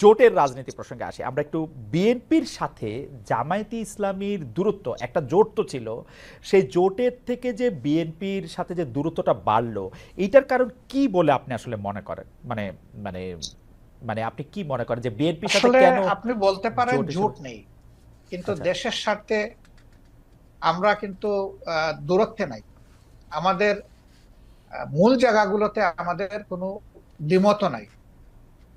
জোটের রাজনীতি প্রসঙ্গে আসি। আমরা একটু বিএনপির সাথে জামায়াতি ইসলামীর দূরত্ব একটা জোট তো ছিল সেই জোটের থেকে যে বিএনপির সাথে যে দূরত্বটা বাড়লো এইটার কারণ কি বলে আপনি আসলে মনে করেন? মানে মানে মানে আপনি কি মনে করেন যে বিএনপির সাথে কেন আপনি বলতে পারেন জোট নেই কিন্তু আচ্ছা। দেশের স্বার্থে আমরা কিন্তু দূরত্বে নাই। আমাদের মূল জায়গাগুলোতে আমাদের কোনো দ্বিমত নাই।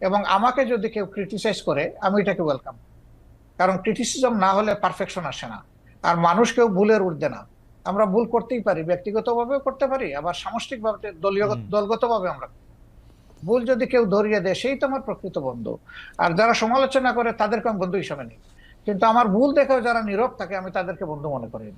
এবং আমাকে যদি কেউ ক্রিটিসাইজ করে আমি এটাকে ওয়েলকাম কারণ ক্রিটিসিজম না হলে পারফেকশন আসে না আর মানুষ কেউ ভুলের উঠবে না আমরা ভুল করতেই পারি ব্যক্তিগতভাবেও করতে পারি আবার সামষ্টিকভাবে দলীয়। দলগতভাবে আমরা। ভুল যদি কেউ ধরিয়ে দেয় সেই তো আমার প্রকৃত বন্ধু আর যারা সমালোচনা করে তাদেরকে আমি বন্ধু হিসাবে নিই কিন্তু আমার ভুল দেখেও যারা নীরব থাকে আমি তাদেরকে বন্ধু মনে করি না।